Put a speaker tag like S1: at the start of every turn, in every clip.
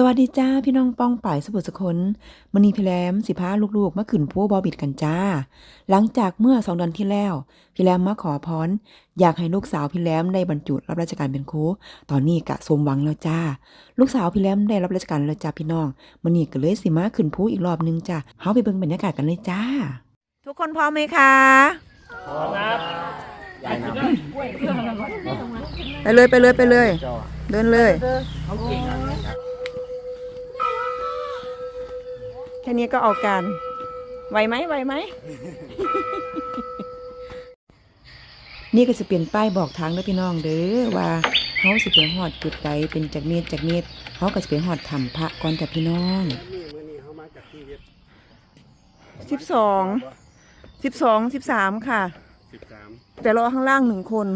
S1: สวัสดีจ้าพี่น้องป้องป่ายสบุสคนมณีพี่แรมสิพาลูกๆมาขึ้นผู้บอบิดกันจ้า หลังจากเมื่อสองเดือนที่แล้ว พี่แรมมาขอพรอยากให้ลูกสาวพี่แรมได้บรรจุรับราชการเป็นครูตอนนี้กะสมหวังแล้วจ้า ลูกสาวพี่แรมได้รับราชการแล้วจ้าพี่น้องมณีก็เลยสิมาขึ้นผู้อีกรอบนึงจ้าเฮาไปเบิ่งบรรยากาศกันเลยจ้า ทุกคนพร้อมไหมคะ
S2: พร้อมครับ
S1: ไปเลยไปเลยไปเลย เดินเลย ค่นี้ก็เอาการไหวไหมไหวไหม นี่ก็จะเปลี่ยนป้ายบอกทางเด้อพี่น้องเด้อว่าเฮาสิไปฮอดจุดใดเป็นจากเมตรจากเมตรเฮาก็สิไปฮอดถ้ำพระก่อนจ้ะพี่น้อง
S2: นี่มื้อนี้เขามาจากที่เวียด
S1: สิบสองสิบสองสิบสามค่ะ
S2: 13
S1: แต่รอข้างล่างหนึ่งคน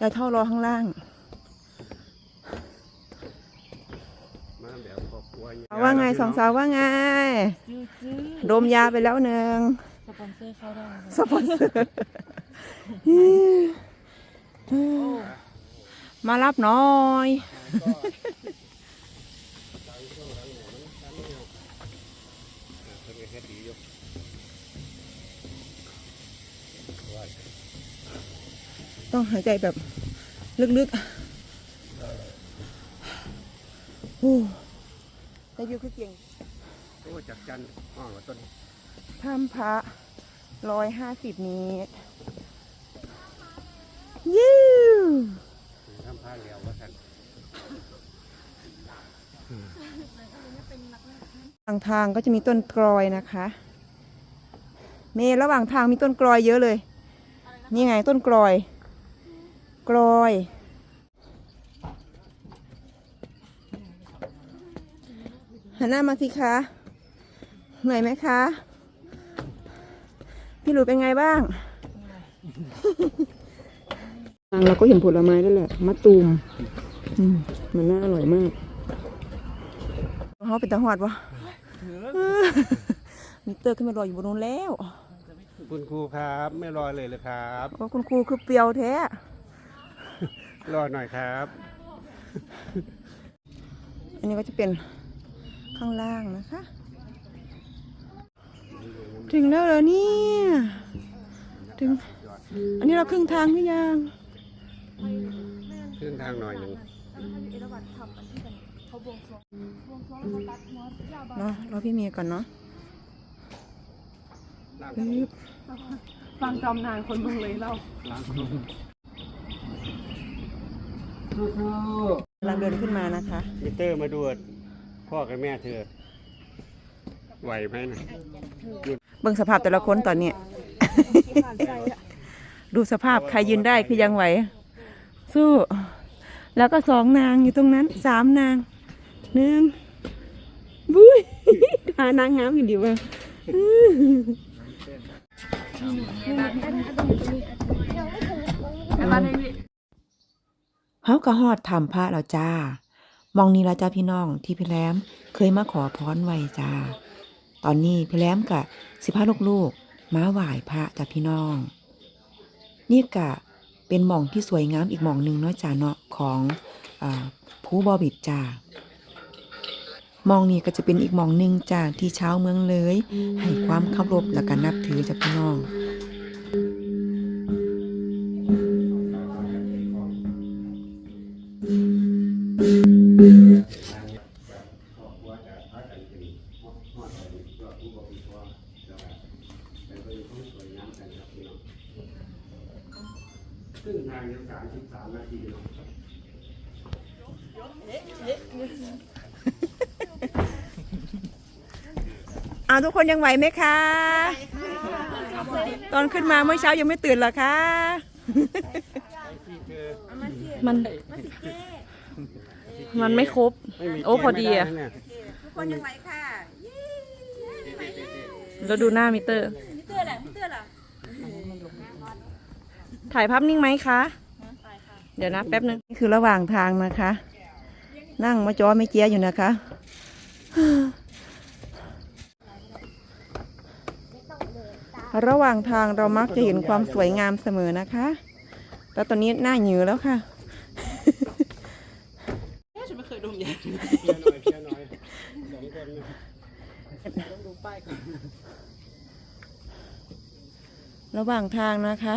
S1: ยายเท่ารอข้างล่าง
S2: มาแบบครอบครั ว
S1: ว่าไงสองสาวว่าไง ดมยาไปแล้วหนึ่ง
S3: สปอนเซอร์เข้าได้นะคะ
S1: สปอนเซอร์มารับหน่อย
S2: เพิ่นก็เฮ็ดดีอยู่
S1: ต้องหายใจแบบลึกๆโอ้ แต่วิวคือเก่ง
S2: โอ้จักจันอ้อว่าต้น
S1: ถ้ำพระร้อยห้าสิบเมตรยิ้ว
S2: ทำผ้าเหลียวว่าซั่น
S1: ทางทางก็จะมีต้นกลอยนะคะ เมย์ระหว่างทางมีต้นกลอยเยอะเลย นี่ไงต้นกลอยกลอย หันหน้ามาสิคะเหนื่อยไหมคะ พี่หลุยเป็นไงบ้าง เราก็เห็นผลไม้ด้วยแหละมะตูมอืมมันน่าอร่อยมากเขาเป็นตาหอดวะมิเตอร์ขึ้นมารออยู่บนนู้นแล้ว
S2: คุณครูครับ ไม่รอเลยเลยครับ
S1: โอ้คุณครูคือเปรียวแท้
S2: รอหน่อยครับ
S1: อันนี้ก็จะเป็น ข้างล่างนะคะ ถึงแล้วเหรอเนี่ยถึง อันนี้เราครึ่งทางหรือยัง
S2: ขึ้นทางหน่อยหนึง
S1: เนาะรอพี่เมียก่อนเนาะ
S2: ล้าง
S1: ปึ๊บ
S3: ฟังจำนานคนเมืองเลยเรา
S2: ล้าง
S1: กำลังเดินขึ้นมานะคะ
S2: มิเตอร์มาดูด พ่อกับแม่เธอไหวไหมนะ
S1: เบิ่งสภาพแต่ละคนตอนนี้ ดูสภาพใครยืนได้คือยังไหว สู้ แล้วก็สองนางอยู่ตรงนั้นสามนางหนึ่งบุ้ยหานางงามอยู่ดีว่ะเฮาก็ฮอดทำพระแล้วจ้า มองนี่ละจ้าพี่น้องที่พี่แรมเคยมาขอพรไว้จ้า ตอนนี้พี่แรมกะสิพาลูกๆมาไหว้พระจ้าพี่น้อง นี่กะเป็นหม่องที่สวยงามอีกหม่องหนึ่งเนาะจ้าเนาะของอผู้บอบิดจ้ามองนี้ก็จะเป็นอีกหม่องหนึ่งจ้าที่ชาวเมืองเลย ให้ความเคารพและก็นับถือจ้าพี่น้อง
S2: ขึ้นทางยัง33นาทีเนาะ
S1: เอาทุกคนยังไหวไหมคะ ตอนขึ้นมาเมื่อเช้ายังไม่ตื่นหรอคะ
S3: มัน มันไม่ครบ
S2: ไม่มี
S3: โอ้พอดีอะ
S2: เกณฑ์ไม่ได้น
S1: ทุกคนยังไหวค่ะ
S3: แล้วดูหน้ามิเตอร์ถ่ายภาพนิ่งไหมคะ เดี๋ยวนะแป๊บนึง
S1: นี่คือระหว่างทางนะคะ นั่งมาจอไม่เจียอยู่นะคะ ระหว่างทางเรามักจะเห็นความสวยงามเสมอนะคะ แต่ตอนนี้หน้าหยือแล้วค่ะ
S3: ฉันไม่เค ยดมยา
S2: ชียร์หน่อยเชียร์หน่อยสองคนนะต้องดูป้ายก่อน
S1: ระหว่างทางนะคะ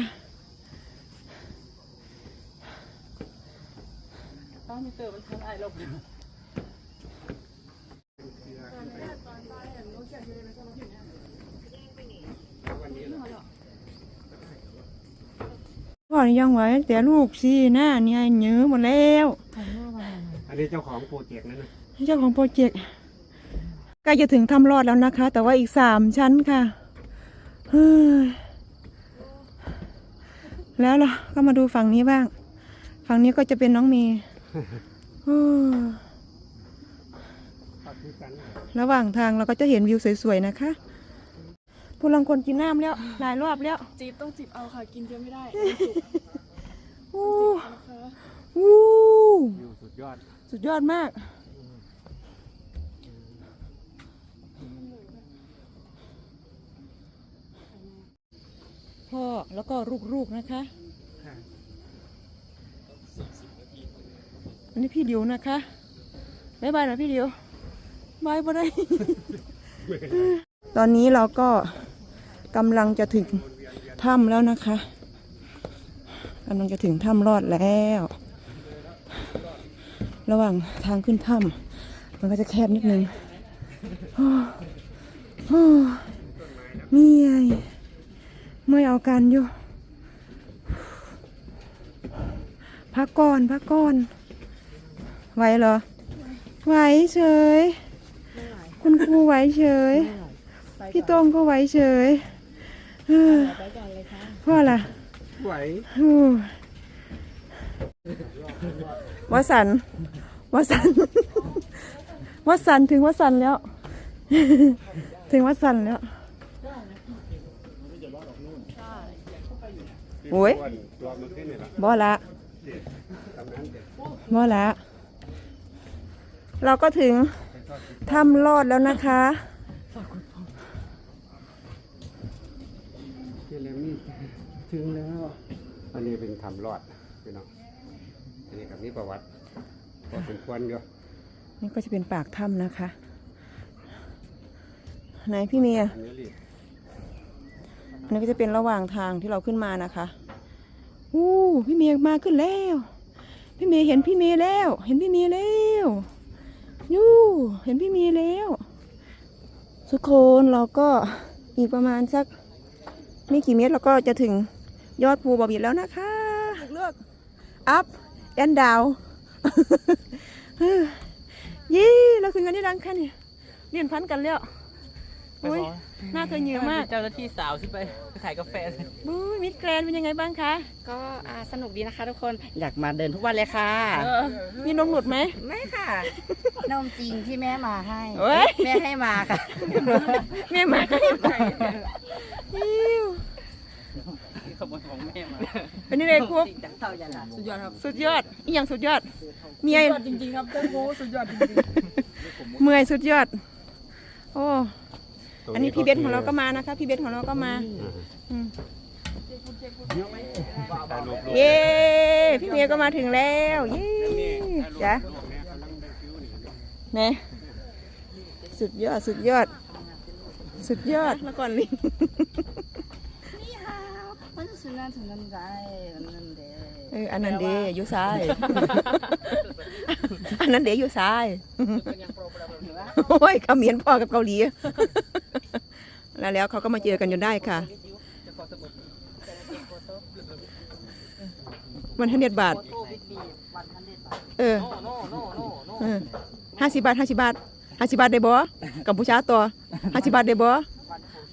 S1: พ่อนี่ยังไหวแต่ลูกสิหน้าเนี่ยเหนือหมดแล้ว
S2: อันนี้เจ้าของโปรเจกต์นั่นนะ
S1: เจ้าของโปรเจกต์ใกล้จะถึงทำรอดแล้วนะคะ แต่ว่าอีกสามชั้นค่ะเฮ้ยแล้วเราก็มาดูฝั่งนี้บ้าง ฝั่งนี้ก็จะเป็นน้องเมย์โอ้ย
S2: ปักที่กัน
S1: ระหว่างทางเราก็จะเห็นวิวสวยๆนะคะพวกลังคนกินน้ำแล้ว หลายรอบแล้ว
S4: จีบต้องจีบเอาค่ะ กินเยอะไม่ได้
S1: อู้
S4: นะคะ
S1: อู้
S2: วิวสุด ยอด
S1: สุดยอดมาก พ่อแล้วก็ลูกๆนะคะ อันนี้พี่เดียวนะคะบายบายนะพี่เดียวบายบ่ได้ ตอนนี้เราก็กำลังจะถึงถ้ำแล้วนะคะกำลังจะถึงถ้ำรอดแล้ว ระหว่างทางขึ้นถ้ำมันก็จะแคบนิดนึงโอ้โอ้เมียยเมื่อยเอาการอยู่ พักก่อน พักก่อน ไหวเหรอ ไหวเฉย คุณครูไหวเฉย พี่โต้งก็ไหวเฉยเออพ่อล่ะ
S2: ไหว
S1: โอ้วสัน ต์วสันต์วสันถึงวัดสันแล้ว ถึงวัดสันแล้ว โอ้ยบ่ละบ่ละ เราก็ถึงถ้ำรอดแล้วนะคะ
S2: เจลมีถึงแล้ว อันนี้เป็นทำรอดพี่น้องอันนี้กับนี่ประวัติ พอสมควรอยู่
S1: นี่ก็จะเป็นปากถ้ำนะคะ ไหนพี่เมียอันนี้ก็จะเป็นระหว่างทางที่เราขึ้นมานะคะอู้พี่เมียมาขึ้นแล้ว พี่เมียเห็นพี่เมียแล้ว เห็นพี่เมียแล้วยูเห็นพี่เมียแล้ว ทุกคนเราก็อีกประมาณสักไม่กี่เมตรเราก็จะถึงยอดภูบอบิดแล้วนะคะ เลือกอัพแอนดาว ยี่เราขึ้นกันได้ดังแค่นี้เรียนพันกันแล้วอุ้ยหน้าเธอเหนียวมาก
S5: เจ้าหน้าที่สาวที่ไปไปขายกาแฟ
S1: บู๊ยมิดแกรนด์เป็นยังไงบ้างคะ
S5: ก็อ่าสนุกดีนะคะทุกคนอยากมาเดินทุกวันเลยค่ะ
S1: มีนมหลุดไหม
S5: ไม่ค่ะนมจริงที่แม่มาให้
S1: เว้ย
S5: แม่ให้มาค่ะ
S1: แม่มาให้ไปอิ๊ว
S5: ขโมยของแม่มา
S1: เป็นยังไงครู
S5: จากเท่ายันหลานสุดยอดครับ
S1: สุดยอดอีหยังสุดยอดเมีย
S5: จริงๆครับเจ้าโง่สุดยอดจริง
S1: เมื่อยสุดยอด โอ้อันนี้พี่เบนของเราก็มานะคะ พี่เบนของเราก็มาอืม
S2: ถ่ายรูป
S1: เย้พี่เมียก็มาถึงแล้วเย้จ้ะ
S2: รูปเนี่ยกำลังได้ฟิวนี่
S1: เนี่ยสุดยอดสุดยอด สุดยอดแล้วก่อนลิง
S5: ๆมันสุนันสุนันใจนั่นเด้
S1: เอออันนั้นเดอยู่ซ้าย อันนั้นเดอยู่ซ้าย โอ้ยเขมียนพ่อกับเกาหลี แล้วแล้วเขาก็มาเจอกันจนได้ค่ะ มันทันเด็ดบาท เออ ห้าสิบบาทห้าสิบบาทห้าสิบบาทได้บ่กัมพูชาตัวห้าสิบบาทได้บ่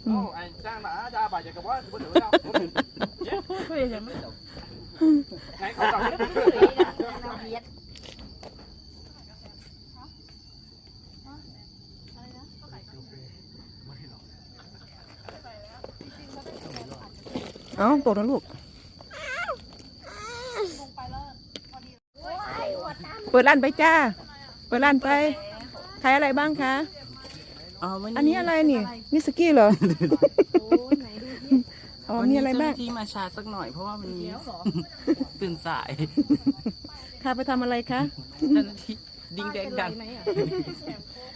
S6: โอ้ไอ้จ้างหมาจ้าบาดจะกับว่าบ่เดือดแล้วไหนเขาสั่งให้ดู
S1: เอ้าตกนะลูกเปิดร้านไปจ้า เปิดร้านไป ขายอะไรบ้างคะ
S5: อ๋อวัน
S1: อันนี้อะไรนี่มิสกี้เหรอ อ๋อมีอะไรบ้าง
S5: ที่มาชาสักหน่อยเพราะว่ามันมีตื่นสาย
S1: ค่ะไปทำอะไรคะ
S5: เจ้าหน้าที่ดิ้งแดงดัง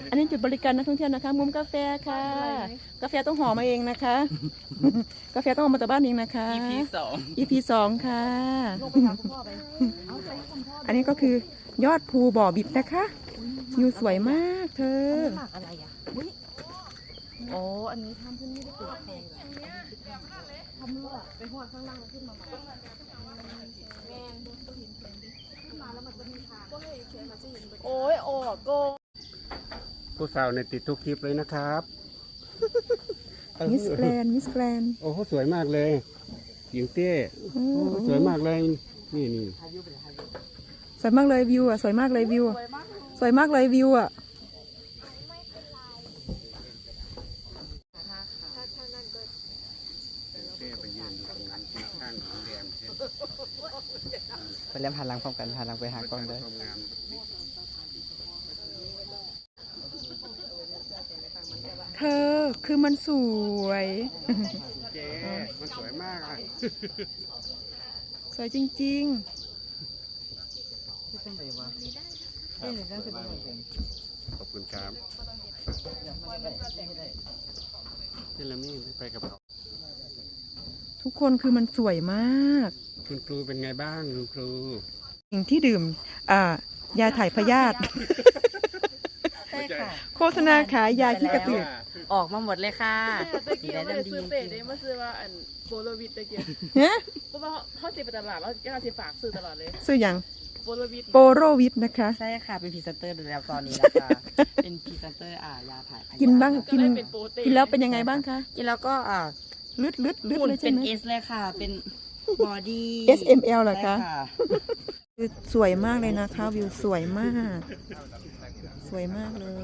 S1: อันนี้จุดบริการนักท่องเที่ยวนะคะ มุมกาแฟค่ะ กาแฟต้องห่อมาเองนะคะ กาแฟต้องเอามาจากบ้านเองนะคะ
S5: EP สอง
S1: EP สองค่ะ อันนี้ก็คือยอดภูบ่อบิดนะคะ วิวสวยมากเธอ
S5: หมากอะไรอะอุ้ยโอ้อันนี้ทำขึ้นไม่ได้ปลูกแพงทำรอดไปหัวข้างล่างแล้วขึ้นมาใหม่
S4: โอ้ยโอ้โกง
S2: ผู้สาวในติดทุกคลิปเลยนะครับ
S1: มิสแกรนมิสแกรน
S2: โอ้โหสวยมากเลยหญิงเต้โอ้สวยมากเลยนี่นี่
S1: สวยมากเลยวิวอะสวยมากเลยวิวอะ สวยมากเลยวิวอะ
S2: เต้ไปยืนอยู่ตรงนั้นข้างของแรมเช่น
S5: ไปเล่นหันหลังพร้อมกันหันหลังไปหากล้องด้วย
S2: ความงาม
S1: เธอคือมันสวย
S2: เจ๊มันสวยมากอะ
S1: สวยจริง
S2: ขอบคุณครับเจลมี่ไปกับเขา
S1: ๆทุกคนคือมันสวยมาก
S2: คุณครูเป็นไงบ้างคุณครู
S1: สิ่งที่ดื่มอ่ายาถ่ายพยาธิ
S5: ใช่ค่ะ
S1: โฆษณาขายยาที่กระตือก
S5: ออกมาหมดเลยค่ะ
S4: ตะเกียบไม่ได้ซื้อเป็ดได้มาซื้อว่าอันโบโลวิดตะเกียบ
S1: ฮะ
S4: เพราะว่าเขาติดไปตลาดแล้วก็สิฝากซื้อตลอดเลย
S1: ซื้ออย่าง
S4: โบโลวิด
S1: โปโรวิทนะคะ
S5: ใช่ค่ะ เป็นพรีเซนเตอร์ดูแล้วตอนนี้นะคะ เป็นพรีเซนเตอร์อ่ายาถ่ายพยาธิ
S1: กินบ้าง
S4: ก็ได้เป็นโปรตีน
S1: กินแล้วเป็นยังไงบ้างคะ
S5: กินแล้วก็อ่า
S1: ลึดลึดลึด
S5: หุ่น
S1: เลยใช่
S5: เป็น
S1: ไหม
S5: เอสเลยค่ะ เป็นบอดี้
S1: S M L เหรอคะ
S5: ใช่
S1: คือสวยมากเลยนะคะ วิวสวยมาก สวยมากเลย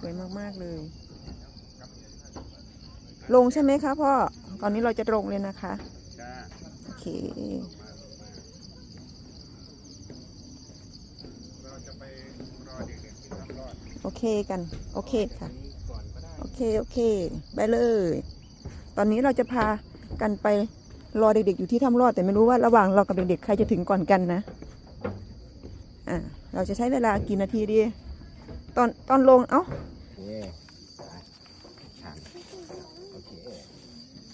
S1: สวยมากๆเลย ลงใช่ไหมคะพ่อ ตอนนี้เราจะลงเลยนะคะ
S2: จ้า
S1: โอเค
S2: เราจะไปรอเด็กๆที่ทำรอด
S1: โอเคกัน โอเคค่ะ
S2: นี้ก่อนก็ได้
S1: โอเค โอเค ไปเลย ตอนนี้เราจะพากันไปรอเด็กๆอยู่ที่ถ้ำรอดแต่ไม่รู้ว่าระหว่างเรากับเด็กๆใครจะถึงก่อนกันนะ อ่า เราจะใช้เวลากี่นาทีดี ตอนตอนลง เอ้า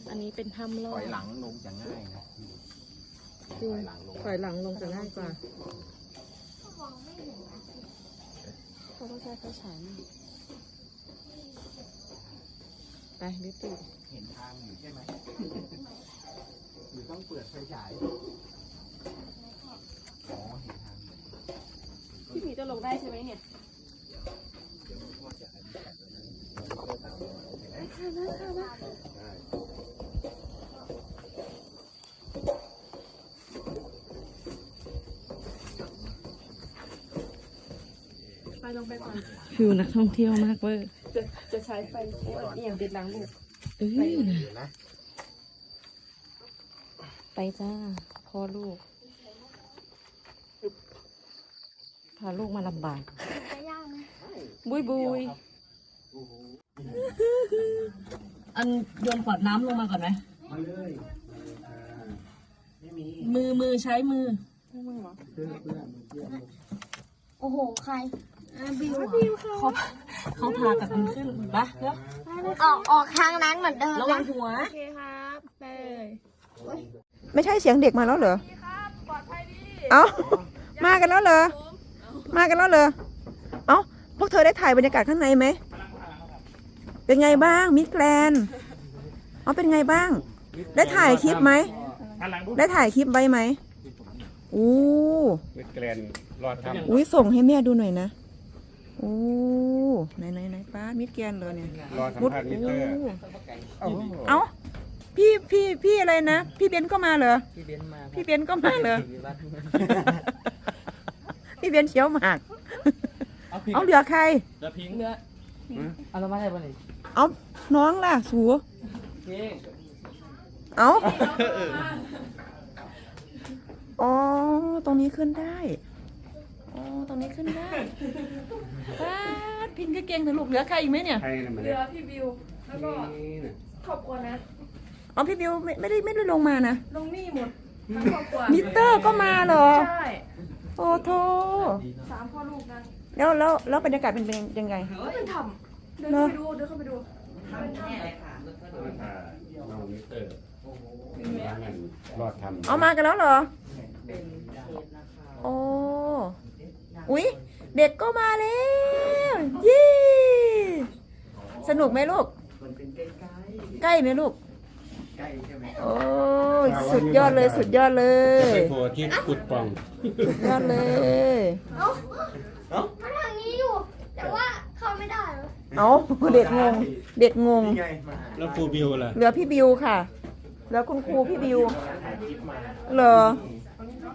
S4: อันนี้เป็นถ้ำลอ
S6: ถ
S4: ด
S6: อยหลังลงจะง่ายนะ
S1: ถอยหลังลงจะง่ายกว่า
S4: เขาต้องใช้ไฟฉายนี่ไปดิตู
S6: เห็นทางอยู่ใช่ไหมหรือต้องเปิดไฟฉายอ๋อเห็นทางอยู่
S4: พี่หมีจะลงได้ใช่ไหมเนี่ยไป ลงไปก่อน
S5: ฟิวนักท่องเที่ยวมากเว้ย
S4: จะจะใช้ไฟโอ้ยเอียงติดหลังลูก
S5: เอ้ย
S6: นะ
S5: ไปจ้าพ่อลูก พาลูกมาลำบาก บุยบุยอันโยนขวดน้ำลงมาก่อนไหม
S6: มาเลยไม่มี
S5: มือมือใช้มือ
S6: เพื่อนเพื่อนเพื่อน
S7: โอ้โห ใคร บิว
S5: เขาเขาพากันขึ้นปะเดี๋ยว
S7: ออกออกทางนั้นเหมือนเดิม
S5: ระวังหัว
S4: โอเคครับไปเลย
S1: ไม่ใช่เสียงเด็กมาแล้วเหรอเอ้ามากันแล้วเหรอ มากันแล้วเหรอ เอ้าพวกเธอได้ถ่ายบรรยากาศข้างในไหม เป็นไงบ้างมิสแกรนด์เอ๋อเป็นไงบ้าง ได้ถ่ายคลิปไหม ได้ถ่ายคลิปไว้ไหมอู้
S2: มิสแกรนด์รอดทำ
S1: อุ้ยส่งให้แม่ดูหน่อยนะ อู้ไหนไหนไหนป้ามิสแกรนด์เลยเนี่ย
S2: รอสัม
S1: มุด
S2: ภาษณ์มิ
S1: อู้
S2: เตอร์
S1: เอ้าพี่พี่พี่อะไรนะ พี่เบนก็มาเหรอ
S5: พี่เบนมา
S1: พี่เบนก็มาเหรอ พี่เบนเชียวหมากเอาเหลือใคร
S5: เอาเรามาได้ปะนี่
S1: เอาน้องล่ะสู
S5: พี่
S1: เอาอ๋อ ตรงนี้ขึ้นได้อ๋อ ตรงนี้ขึ้นได้ป้าดพินก็เก่งแต่ลูกเหลือใครอีกไหมเนี่ย
S2: ใครนะมัน
S4: เหลื
S2: เนี่ย
S4: อพี่บิว แล้วก็
S2: นี่น่ะ
S4: ขอบคุณนะ
S1: อ๋อพี่บิวไม่ไม่ได้ไม่ได้ลงมานะ
S4: ลงนี่หมดทั้งครอบครัว
S1: มิเตอร์ก็มาเหรอ
S4: ใช่
S1: โอ้โท
S4: สามพ่อลูกนั่ง
S1: แล้วแล้วแล้วบรรยากาศเป็นยังไง
S4: ก็เป็นทำเดินเข้าไปดูเดินเข้าไปดู
S2: น้องมิเตอร์ร้านนั้นรอดทำ
S1: เอามากันแล้วเหรอ โอ้ อุ๊ย เด็กก็มาแล้วยี่สนุกไหมลูก
S6: มันเป็นใกล้
S1: ใกล้ไหมลูก
S6: ๆใกล้ใช่ไหม
S1: โอ้ยสุดยอดเลยสุดยอดเล
S2: จะ
S1: ย
S2: ไปโผล่ที่กุดป่อง
S1: สุดยอดเลย
S7: เอ้ามันทางนี้อยู่ แต่ว่าเข้าไม่ได้เหรอ
S1: เอาเด็กงง เด็กงง
S6: นี่ไงมา
S2: แล้วครูบิวล่ะ
S1: เหลือพี่บิวค่ะ แล้วคุณครูพี่บิว
S6: ถ่ายคลิปมา
S1: เหรอ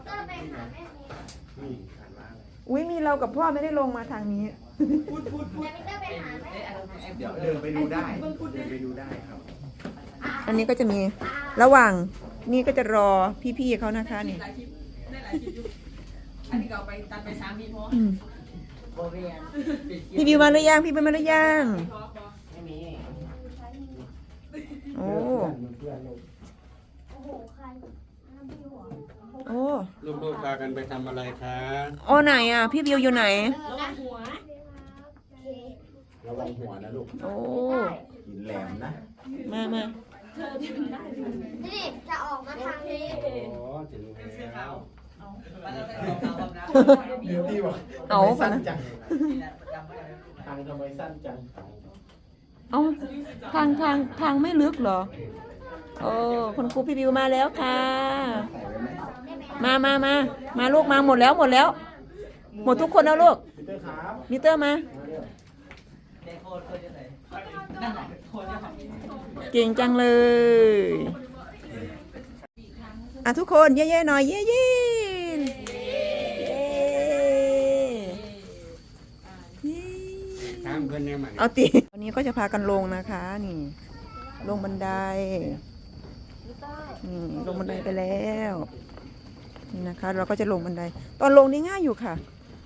S7: ก็ไปหาแม่นี้
S6: นี่ผ่านมาเลย
S1: อุ้ยมีเรากับพ่อไม่ได้ลงมาทางนี้
S7: แต่ไม่ได้ไปหาแม่
S6: เดี๋ยวเดินไปดูได้เดินไปดูได้ครับ
S1: อันนี้ก็จะมีระหว่างนี่ก็จะรอพี่ๆเขานะคะนี่
S5: อันนี้ก็เอาไปตัดไปสามทีพอ
S1: อืมพี่บิวมาหรือยังพี่บิวมาหรือยังโอ้
S7: โอ้โห ใครน้ำบิวเหรอ
S1: โอ้
S2: ลูกๆพากันไปทำอะไรคะ
S1: โอ้ไหนอะ พี่บิวอยู่ไหน
S7: เออนะหัวโอเค
S6: ระวังหัวนะลูก
S1: โอ้
S6: หินแหลมนะ
S1: มามา
S7: นี่จะออกมาทางนี้
S2: โอ้ถึงแล้ว
S6: เดี๋ยวพี่บอก
S1: เอา
S6: ทำไม
S1: ค่ะ
S6: สั้น
S1: นะ
S6: จังทางทำไมสั้นจัง
S1: เอาทางทางทางไม่ลึกเหรอโอ้คุณครูพี่บิวมาแล้วค่ะ
S6: ใส่ไว้ไห ม
S1: มามามามาลูกมาหมดแล้วหมดแล้ว หมดทุกคนแล้วลูก
S6: พีเตอร์ครับ
S1: มิเตอร์มา
S6: มาเร็ว
S1: เก่งจังเลย อะทุกคนเย่ๆหน่อยเย่ๆเย่เย่
S2: ถามเพื่อนเนี่ยมัน
S1: เอาติวันนี้ก็จะพากันลงนะคะนี่ ลงบันไดนี่ลงบันไดไปแล้ว นะคะ เราก็จะลงบันได ตอนลงนี่ง่ายอยู่ค่ะ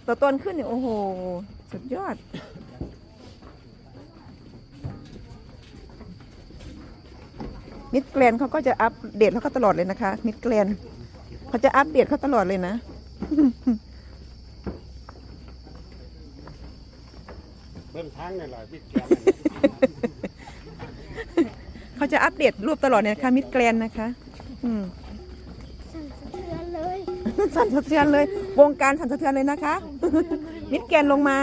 S1: แต่ตอนขึ้นเนี่ยโอ้โห สุดยอด มิดแกลนเขาก็จะอัปเดตเขาก็ตลอดเลยนะคะ มิดแกลนเขาจะอัปเดตเขาตลอดเลยนะ
S2: เบิ้งทางนี่แหละพี่แกลน
S1: เขาจะอัปเดตรูปตลอดเนี่ยนะคะมิดแกลนนะคะ อืม
S7: สั่นสะเทือนเลย
S1: สั่นสะเทือนเลย วงการสั่นสะเทือนเลยนะคะ มิดแกนลงมา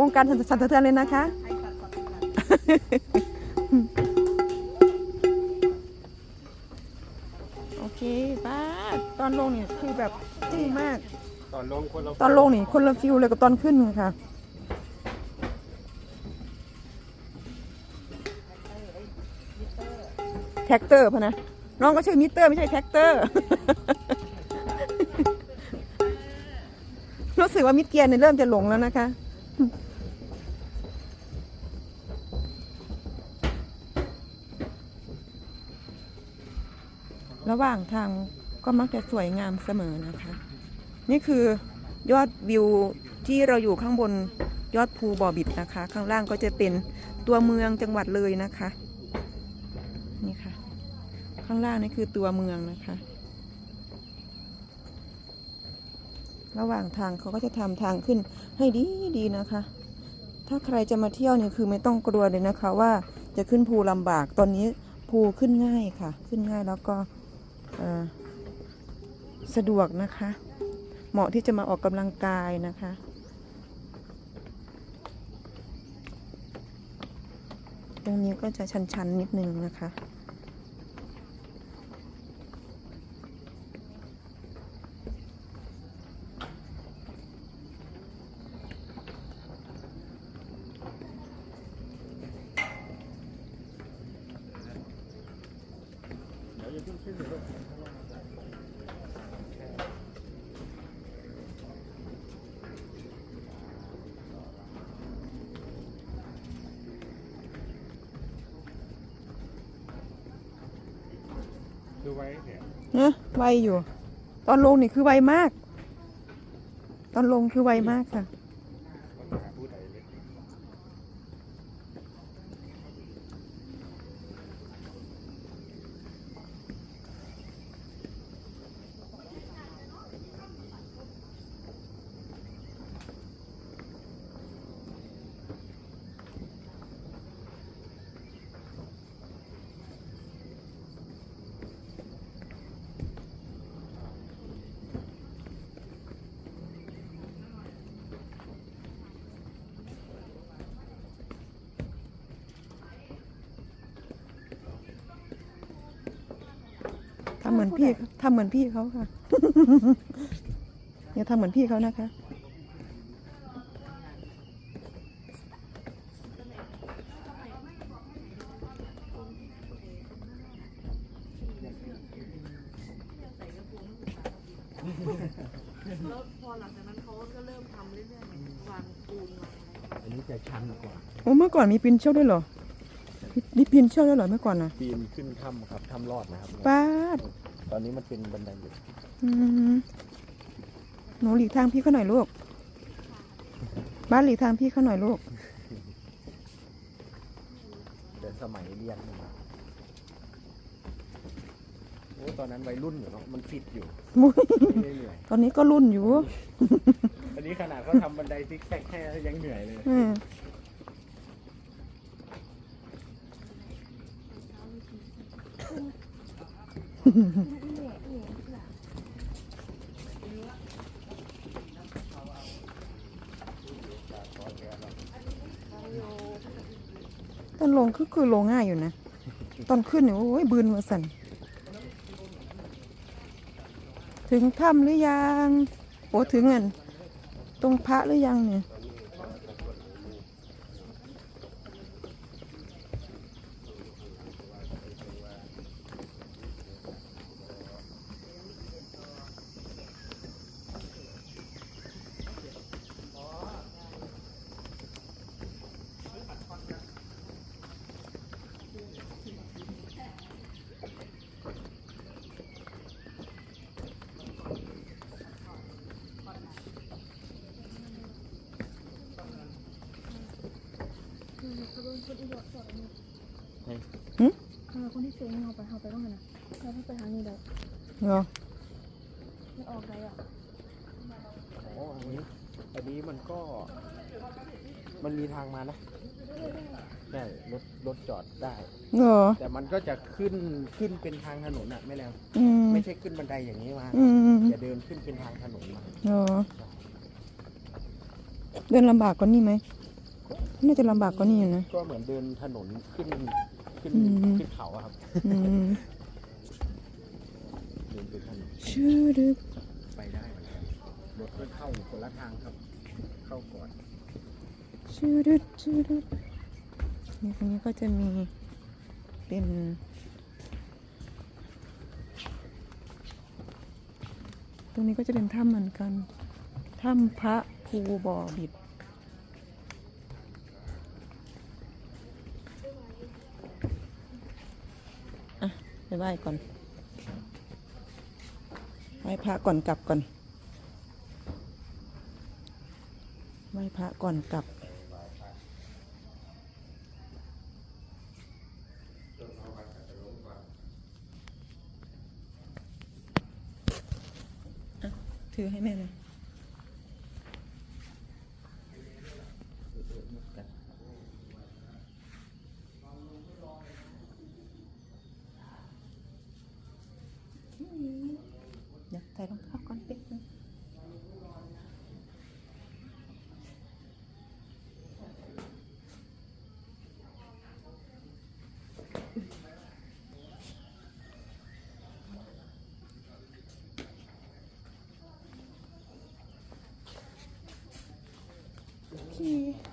S1: วงการสั่นสั่นสะเทือนเลยนะคะ โอเคป้าดตอนลงเนี่ยคือแบบจริงมาก
S2: ตอนลงคนเรา
S1: ตอนลงนี่คนละฟิลเลยกับตอนขึ้นค่ะ แท็กเตอร์พะนะ น้องก็ชื่อมิเตอร์ไม่ใช่แท็กเตอร์ สึกว่ามิดเกียร์เนี่ยเริ่มจะหลงแล้วนะคะ ระหว่างทางก็มักจะสวยงามเสมอนะคะ นี่คือยอดวิวที่เราอยู่ข้างบนยอดภูบ่อบิดนะคะ ข้างล่างก็จะเป็นตัวเมืองจังหวัดเลยนะคะ นี่ค่ะ ข้างล่างนี่คือตัวเมืองนะคะ ระหว่างทางเขาก็จะทำทางขึ้นให้ดีดีๆนะคะ ถ้าใครจะมาเที่ยวเนี่ยคือไม่ต้องกลัวเลยนะคะ ว่าจะขึ้นภูลำบากตอนนี้ภูขึ้นง่ายค่ะ ขึ้นง่ายแล้วก็สะดวกนะคะ เหมาะที่จะมาออกกำลังกายนะคะ ตรงนี้ก็จะชันๆนิดนึงนะคะ
S2: คือไวเนี่ย
S1: นะไวอยู่ ตอนลงนี่คือไวมาก ตอนลงคือไวมากค่ะ
S2: คนหาผู้ใดเลยำ
S1: เหมือนพี่ทำเหมือนพี่เขาค่ะอย่าทำเหมือนพี่เขานะคะ
S5: แล้วพอหลังจากนั้นเขาก็เริ่มทำเรื่อยๆวางปูนวางอะไร
S6: อันนี้จะชันกว่า
S1: โอ้เมื่อก่อนมีปีนเชี่ยวด้วยเหรอมีมีปีนเชี่ยวด้วยเหรอเมื่อก่อนนะ
S6: ปีนขึ้นถ้ำครับถ้ำรอดนะครับ
S1: ป้าด
S6: ตอนนี้มันเป็นบันไดเหล็ก
S1: อืมหนูหลีกทางพี่เขาหน่อยลูก บ้านหลีกทางพี่เขาหน่อยลูก
S6: แต่สมัยเรียนมาโอ้ตอนนั้นวัยรุ่นอยู่เนาะมันฟิตอยู่
S1: มุ้ย
S6: ไม่ได้เหนื่อย
S1: ตอนนี้ก็รุ่นอยู่
S6: อันนี้ขนาดเขาทำบันไดซิกแซกแค่ยังเหนื่อยเลย
S1: อืม ตอนลงคือคือลงง่ายอยู่นะ ตอนขึ้นเนี่ยโอ้ยบืนมาสั่น ถึงถ้ำหรือยัง โอ้ถึงเงินตรงพระหรือยังเนี่ย
S7: เออคนที่เซ็งเอาไปเอาไปบ้างนะแล้าไปทานี้ได้
S1: เหรอ
S7: มันออกได้อะ
S6: โอ้อันนี้อันนี้มันก็ มันมีทางมานะได้รถรถจอดได้
S1: เหรอ
S6: แต่มันก็จะขึ้นขึ้นเป็นทางถนนอะไม่แล้ว
S1: อืม
S6: ไม่ใช่ขึ้นบันไดอย่างนี้มา
S1: อืม
S6: จะเดินขึ้นเป็นทางถนนมา
S1: เหรอ เดินลำบากกว่านี้ไหม น่าจะลำบากกว่านี้อยู่นะ
S6: ก็เหมือนเดินถนนขึ้นขึ้น
S1: อืม
S6: ขึ้นเขาอะครับ
S1: อืม
S6: เดินเป็นถนน
S1: ชื่อดึก
S6: ไปได้เหมือนกันรถก็เข้าคนละทางครับ เข้าก่อน
S1: ชื่อดึกชื่อดึกนี่ตรงนี้ก็จะมีเป็นตรงนี้ก็จะเป็นถ้ำเหมือนกัน ถ้ำพระภูบ่อบิด ไหว้ก่อน ไหว้พระก่อนกลับก่อน ไหว้พระก่อนกลับอะถือให้แม่เลย เดี๋ยวใส่รองเท้าก่อนเป๊กนึง โ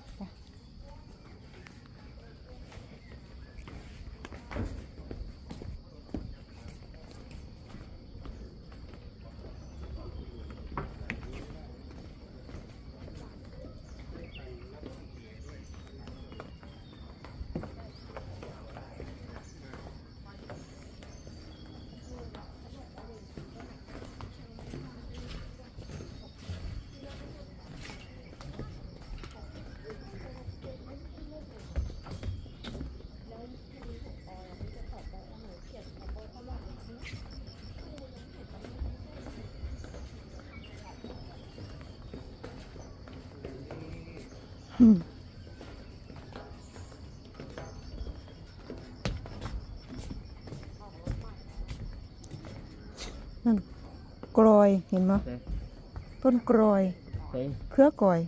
S1: นั่นกรอยเห็นไหม
S6: ใช่
S1: ต้นกรอย
S6: ใช่
S1: เครือกรอย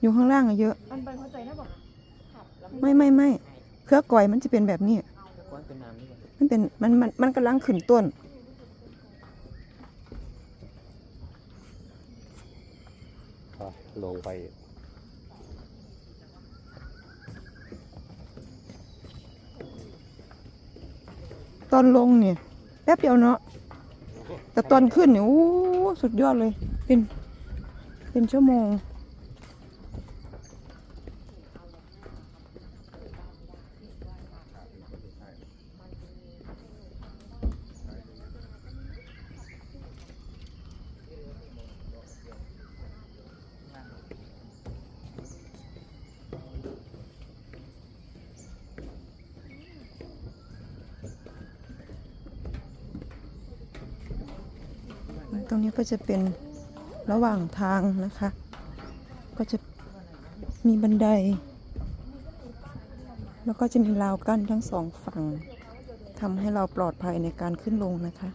S1: อยู่ข้างล่างอะเยอะ
S7: มันเป็นเข้าใจนะบอก
S1: ไม่ไม่ไม่เครือกรอยมันจะเป็นแบบนี้
S6: กว้างเป็นน้ำนี่ก่อน
S1: มันเป็นมันมันมันกำลังขึ้นต้น
S2: ก็ลงไป
S1: ตอนลงเนี่ยแป๊บเดียวเนาะแต่ตอนขึ้นเนี่ยโอ้สุดยอดเลย เป็น เป็นชั่วโมง ตรง นี้ก็จะเป็นระหว่างทางนะคะ ก็จะมีบันได แล้วก็จะมีราวกั้นทั้งสองฝั่งทำให้เราปลอดภัยในการขึ้นลงนะคะ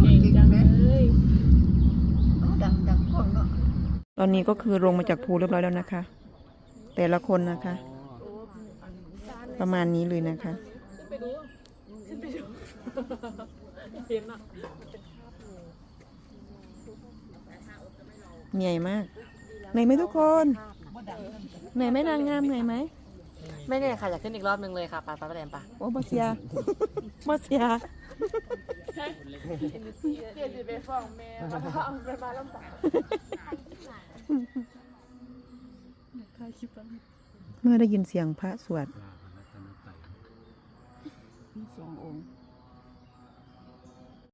S4: เก่งจังเลย
S1: ตอนนี้ก็คือลงมาจากภูเรียบร้อยแล้วนะคะ แต่ละคนนะคะ ประมาณนี้เลยนะคะ
S4: เห็นอะ
S1: เหนื่อยมากเหนื่อยไหมทุกคนเหนื่อยไหมนางงามเหนื่อยไหม
S5: ไม่เนี่ยค่ะ อยากขึ้นอีกรอบนึงเลยค่ะไปไปไปแดนปะ
S1: โอ้บอเสียบอเสีย
S4: เดี๋ยวจะไปฟ้องแม่ว่าเอาไปมาลำบาก
S1: เมื่อได้ยินเสียงพระสวด